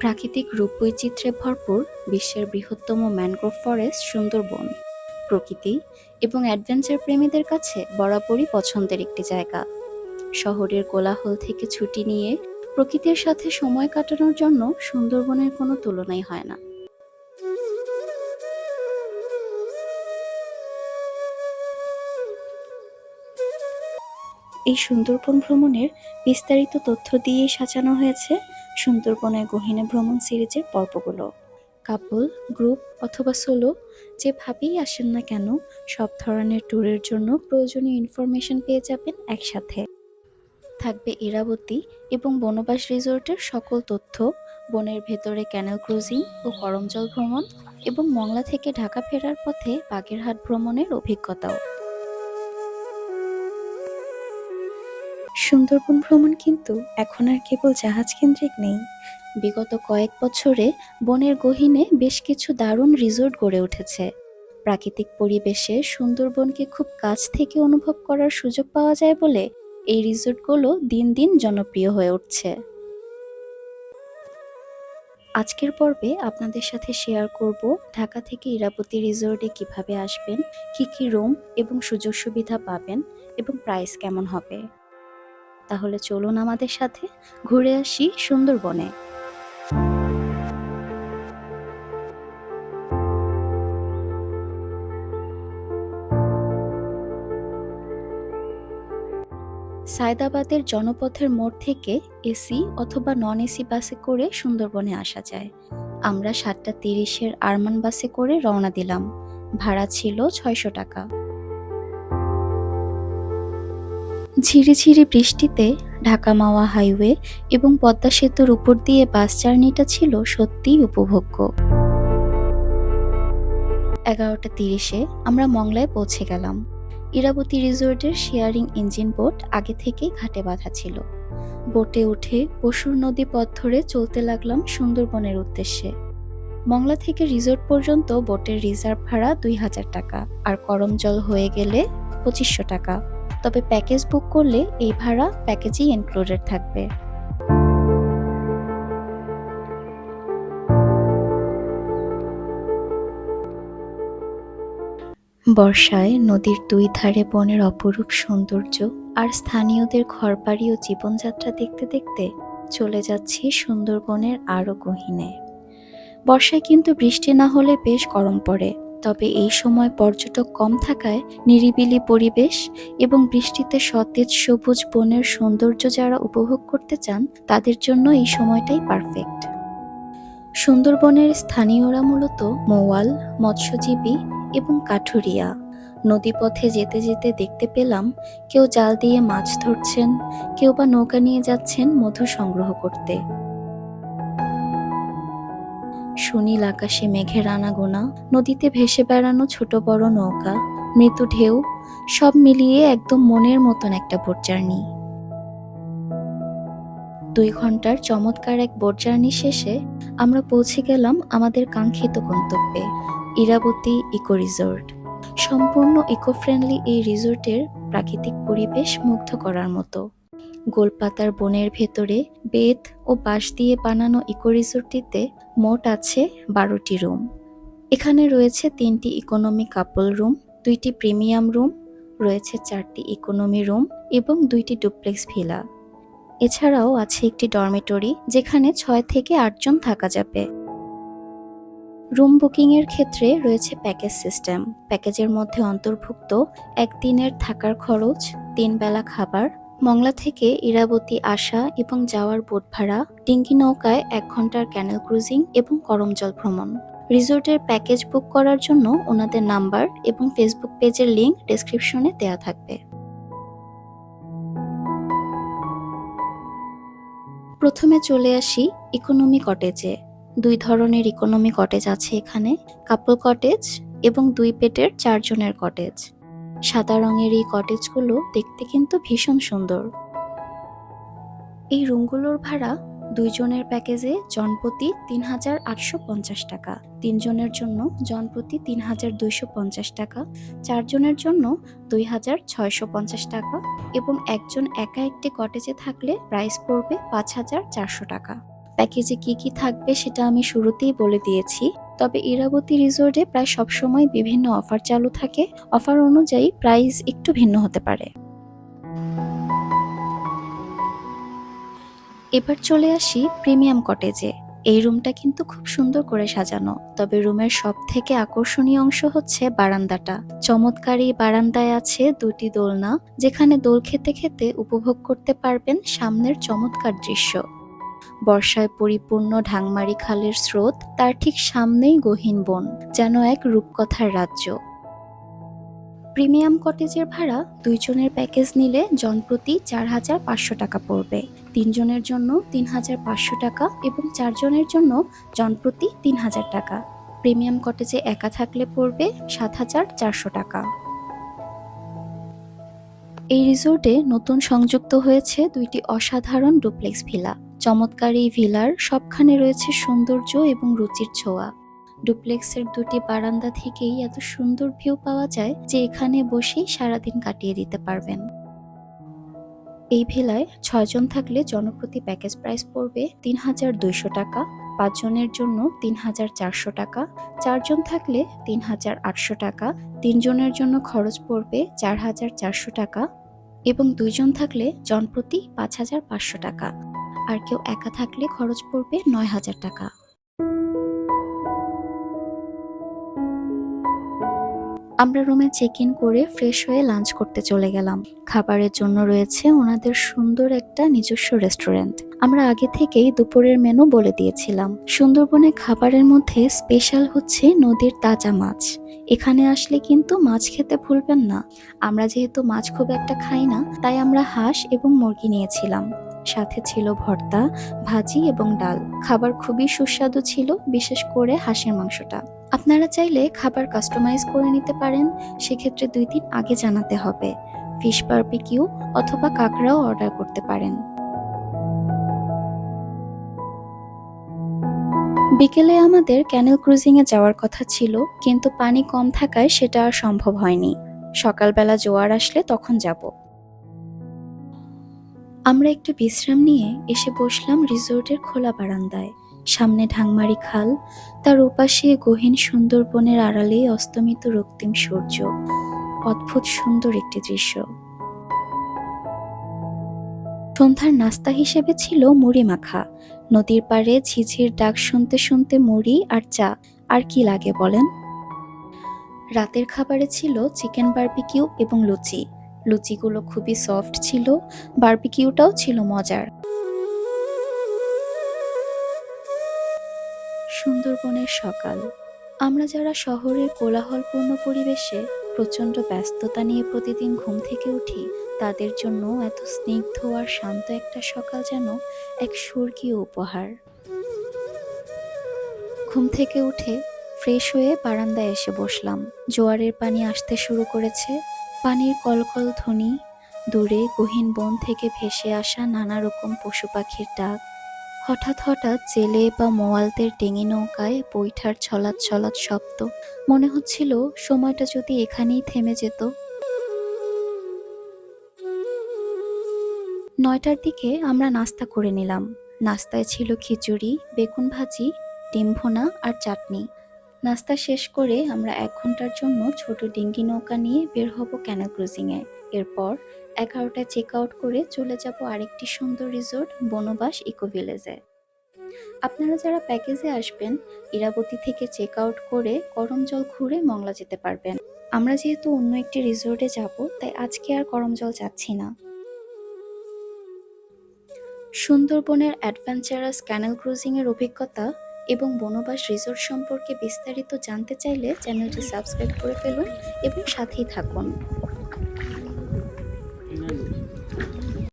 প্রাকৃতিক রূপবৈচিত্র্যে ভরপুর বিশ্বের বৃহত্তম ম্যানগ্রোভ ফরেস্ট সুন্দরবন। প্রকৃতি এবং অ্যাডভেঞ্চার প্রেমীদের কাছে বরাবরই পছন্দের একটি জায়গা। শহরের কোলাহল থেকে ছুটি নিয়ে প্রকৃতির সাথে সময় কাটানোর জন্য সুন্দরবনের কোনো তুলনাই হয় না। এই সুন্দরবন ভ্রমণের বিস্তারিত তথ্য দিয়ে সাজানো হয়েছে সুন্দরবনের গহীনে ভ্রমণ সিরিজের পর্বগুলো। কাপল গ্রুপ অথবা সোলো যেভাবেই আসেন না কেন, সব ধরনের ট্যুরের জন্য প্রয়োজনীয় ইনফরমেশন পেয়ে যাবেন একসাথে। থাকবে ইরাবতী এবং বনবাস রিসোর্টের সকল তথ্য, বনের ভেতরে ক্যানেল ক্রুজিং ও করমজল ভ্রমণ এবং মংলা থেকে ঢাকা ফেরার পথে বাগেরহাট ভ্রমণের অভিজ্ঞতাও। সুন্দরবন ভ্রমণ কিন্তু এখন আর কেবল জাহাজ কেন্দ্রিক নেই। বিগত কয়েক বছরে বনের গহীনে বেশ কিছু দারুণ রিসোর্ট গড়ে উঠেছে। প্রাকৃতিক পরিবেশে সুন্দরবনকে খুব কাছ থেকে অনুভব করার সুযোগ পাওয়া যায় বলে এই রিসোর্টগুলো দিন দিন জনপ্রিয় হয়ে উঠছে। আজকের পর্বে আপনাদের সাথে শেয়ার করব ঢাকা থেকে ইরাবতী রিসোর্টে কীভাবে আসবেন, কি কি রুম এবং সুযোগ সুবিধা পাবেন এবং প্রাইস কেমন হবে। তাহলে চলুন আমাদের সাথে ঘুরে আসি সুন্দরবনে। সায়দাবাদের জনপথের মোড় থেকে এসি অথবা নন এসি বাসে করে সুন্দরবনে আসা যায়। আমরা সাতটা তিরিশের আরমান বাসে করে রওনা দিলাম। ভাড়া ছিল ছয়শো টাকা। ঝিরিঝিরি বৃষ্টিতে ঢাকা মাওয়া হাইওয়ে এবং পদ্মা সেতুর উপর দিয়ে বাস জার্নিটা ছিল সত্যিই উপভোগ্য। এগারোটা তিরিশে আমরা মংলায় পৌঁছে গেলাম। ইরাবতী রিসোর্টের শেয়ারিং ইঞ্জিন বোট আগে থেকেই ঘাটে বাঁধা ছিল। বোটে উঠে পশুর নদী পথ ধরে চলতে লাগলাম সুন্দরবনের উদ্দেশ্যে। মংলা থেকে রিসোর্ট পর্যন্ত বোটের রিজার্ভ ভাড়া দুই হাজার টাকা, আর করমজল হয়ে গেলে পঁচিশশো টাকা। তবে প্যাকেজ বুক করলে এই ভাড়া প্যাকেজেই ইনক্লুডেড থাকবে। বর্ষায় নদীর দুই ধারে বনের অপরূপ সৌন্দর্য আর স্থানীয়দের ঘরবাড়ি ও জীবনযাত্রা দেখতে দেখতে চলে যাচ্ছি সুন্দরবনের আরও গহীনে। বর্ষায় কিন্তু বৃষ্টি না হলে বেশ গরম পড়ে। তবে এই সময় পর্যটক কম থাকায় নিরিবিলি পরিবেশ এবং বৃষ্টিতে সতেজ সবুজ বনের সৌন্দর্য যারা উপভোগ করতে চান, তাদের জন্য এই সময়টাই পারফেক্ট সুন্দরবনের স্থানীয়রা মূলত মৌয়াল, মৎস্যজীবী এবং কাঠুরিয়া। নদীপথে যেতে যেতে দেখতে পেলাম, কেউ জাল দিয়ে মাছ ধরছেন, কেউ বা নৌকা নিয়ে যাচ্ছেন মধু সংগ্রহ করতে। সুনীল আকাশে মেঘের আনাগোনা, নদীতে ভেসে বেড়ানো ছোট বড় নৌকা, মৃদু ঢেউ, সব মিলিয়ে একদম মনের মতন একটা বোট জার্নি। দুই ঘণ্টার চমৎকার এক বোট জার্নি শেষে আমরা পৌঁছে গেলাম আমাদের কাঙ্ক্ষিত গন্তব্যে, ইরাবতী ইকো রিসোর্ট। সম্পূর্ণ ইকো ফ্রেন্ডলি এই রিসোর্টের প্রাকৃতিক পরিবেশ মুগ্ধ করার মতো। গোলপাতার বনের ভেতরে বেত ও বাঁশ দিয়ে বানানো ইকো রিসোর্টটিতে মোট আছে বারোটি রুম। এখানে রয়েছে তিনটি ইকোনমি কাপল রুম, দুইটি প্রিমিয়াম রুম, রয়েছে চারটি ইকোনমি রুম এবং দুইটি ডুপ্লেক্স ভিলা। এছাড়াও আছে একটি ডরমেটরি যেখানে ছয় থেকে আটজন থাকা যাবে। রুম বুকিংয়ের ক্ষেত্রে রয়েছে প্যাকেজ সিস্টেম। প্যাকেজের মধ্যে অন্তর্ভুক্ত একদিনের থাকার খরচ তিন বেলা খাবার মংলা থেকে ইরাবতী আসা এবং যাওয়ার বোট ভাড়া, ডিঙ্গি নৌকায় এক ঘণ্টার ক্যানেল ক্রুজিং এবং করমজল ভ্রমণ। রিসোর্টের প্যাকেজ বুক করার জন্য ওনাদের নাম্বার এবং ফেসবুক পেজের লিঙ্ক ডেসক্রিপশনে দেয়া থাকবে। প্রথমে চলে আসি ইকোনমি কটেজে। দুই ধরনের ইকোনমি কটেজ আছে এখানে। কাপল কটেজ এবং দুই পেটের চারজনের কটেজ। সাদা রঙের এই কটেজগুলো দেখতে কিন্তু ভীষণ সুন্দর। এই রুমগুলোর ভাড়া দুইজনের প্যাকেজে জনপ্রতি তিন হাজার আটশো পঞ্চাশ টাকা, তিনজনের জন্য জনপ্রতি তিন হাজার দুইশো পঞ্চাশ টাকা, চারজনের জন্য দুই হাজার ছয়শো পঞ্চাশ টাকা এবং একজন একা একটি কটেজে থাকলে প্রাইস পড়বে পাঁচ হাজার চারশো টাকা। প্যাকেজে কি কি থাকবে সেটা আমি শুরুতেই বলে দিয়েছি। তবে ইরাবতী রিসোর্টে প্রায় সবসময় বিভিন্ন অফার চালু থাকে। অফার অনুযায়ী প্রাইস একটু ভিন্ন হতে পারে। এবার চলে আসি প্রিমিয়াম কটেজে। এই রুমটা কিন্তু খুব সুন্দর করে সাজানো, তবে রুমের সব থেকে আকর্ষণীয় অংশ হচ্ছে বারান্দাটা। চমৎকার বারান্দায় আছে দুটি দোলনা, যেখানে দোল খেতে খেতে উপভোগ করতে পারবেন সামনের চমৎকার দৃশ্য। বর্ষায় পরিপূর্ণ ঢাংমারি খালের স্রোত তার ঠিক সামনেই গহীন বন, যেন এক রূপকথার রাজ্য। প্রিমিয়াম কটেজের ভাড়া দুইজনের প্যাকেজ নিলে জনপ্রতি চার হাজার পাঁচশো টাকা পড়বে। তিনজনের জন্য তিন হাজার পাঁচশো টাকা এবং চারজনের জন্য জনপ্রতি তিন হাজার টাকা। প্রিমিয়াম কটেজে একা থাকলে পড়বে সাত হাজার চারশো টাকা। এই রিসোর্টে নতুন সংযুক্ত হয়েছে দুইটি অসাধারণ ডুপ্লেক্স ভিলা। চমৎকার এই ভিলার সবখানে রয়েছে সৌন্দর্য এবং রুচির ছোঁয়া। ডুপ্লেক্সের দুটি বারান্দা থেকেই এত সুন্দর ভিউ পাওয়া যায় যে এখানে বসেই সারাদিন কাটিয়ে দিতে পারবেন। এই ভিলায় ছয়জন থাকলে জনপ্রতি প্যাকেজ প্রাইস পড়বে তিন হাজার দুইশো টাকা, পাঁচজনের জন্য তিন হাজার চারশো টাকা, চারজন থাকলে তিন হাজার আটশো টাকা, তিনজনের জন্য খরচ পড়বে চার হাজার চারশো টাকা এবং দুইজন থাকলে জনপ্রতি পাঁচ হাজার পাঁচশো টাকা। আর কেউ একা থাকলে খরচ পড়বে নয় হাজার টাকা। আমরা রুমে চেক ইন করে ফ্রেশ হয়ে লাঞ্চ করতে চলে গেলাম। খাবারের জন্য রয়েছে ওনাদের সুন্দর একটা নিজস্ব রেস্টুরেন্ট আমরা আগে থেকেই দুপুরের মেনু বলে দিয়েছিলাম। সুন্দরবনে খাবারের মধ্যে স্পেশাল হচ্ছে নদীর তাজা মাছ। এখানে আসলে কিন্তু মাছ খেতে ভুলবেন না। আমরা যেহেতু মাছ খুব একটা খাই না, তাই আমরা হাঁস এবং মুরগি নিয়েছিলাম। সাথে ছিল ভর্তা, ভাজি এবং ডাল। খাবার খুবই সুস্বাদু ছিল, বিশেষ করে হাঁসের মাংসটা। আপনারা চাইলে খাবার কাস্টমাইজ করে নিতে পারেন, সেক্ষেত্রে দুই দিন আগে জানাতে হবে। ফিশ বারবিকিউ অথবা কাঁকড়াও অর্ডার করতে পারেন। বিকেলে আমাদের ক্যানেল ক্রুজিং এ যাওয়ার কথা ছিল, কিন্তু পানি কম থাকায় সেটা আর সম্ভব হয়নি। সকালবেলা জোয়ার আসলে তখন যাব। আমরা একটু বিশ্রাম নিয়ে এসে বসলাম রিসোর্টের খোলা বারান্দায়। সামনে ঢাংমারি খাল, তার ওপাশে গহীন সুন্দরবনের আড়ালে অস্তমিত রক্তিম সূর্য। অদ্ভুত সুন্দর একটি দৃশ্য। সন্ধ্যার নাস্তা হিসেবে ছিল মুড়ি মাখা। নদীর পাড়ে ঝিঝির ডাক শুনতে শুনতে মুড়ি আর চা, আর কি লাগে বলেন? রাতের খাবারে ছিল চিকেন বার্বিকিউ এবং লুচি। লুচিগুলো খুবই সফট ছিল, বারবিকিউটাও ছিল মজার। সুন্দরবনের সকাল। আমরা যারা শহরের কোলাহলপূর্ণ পরিবেশে প্রচণ্ড ব্যস্ততা নিয়ে প্রতিদিন ঘুম থেকে উঠি, তাদের জন্য এত স্নিগ্ধ আর শান্ত একটা সকাল যেন এক স্বর্গীয় উপহার। ঘুম থেকে উঠে ফ্রেশ হয়ে বারান্দায় এসে বসলাম। জোয়ারের পানি আসতে শুরু করেছে। পানির কলকল ধ্বনি, দূরে গহীন বন থেকে ভেসে আসা নানা রকম পশু পাখির ডাক। হঠাৎ হঠাৎ জেলে বা মোয়ালদের ডেঙি নৌকায় বৈঠার ছলাৎ ছলাৎ শব্দ। মনে হচ্ছিল সময়টা যদি এখানেই থেমে যেত। নয়টার দিকে আমরা নাস্তা করে নিলাম। নাস্তায় ছিল খিচুড়ি, বেগুন ভাজি, ডিম ভোনা আর চাটনি। নাস্তা শেষ করে আমরা এক ঘণ্টার জন্য ছোট ডিঙ্গি নৌকা নিয়ে বের হব ক্যানেল ক্রুজিংয়ে। এরপর এগারোটায় চেক আউট করে চলে যাব আরেকটি সুন্দর রিসোর্ট, বনবাস, ইকো ভিলেজে। আপনারা যারা প্যাকেজে আসবেন, ইরাবতী থেকে চেক আউট করে গরম জল ঘুরে মংলা যেতে পারবেন। আমরা যেহেতু অন্য একটি রিসোর্টে যাব, তাই আজকে আর গরম জল যাচ্ছি না। সুন্দরবনের অ্যাডভেঞ্চারাস ক্যানেল ক্রুজিংয়ের অভিজ্ঞতা এবং বনবাস রিসোর্ট সম্পর্কে বিস্তারিত জানতে চাইলে চ্যানেলটি সাবস্ক্রাইব করে ফেলুন এবং সাথেই থাকুন।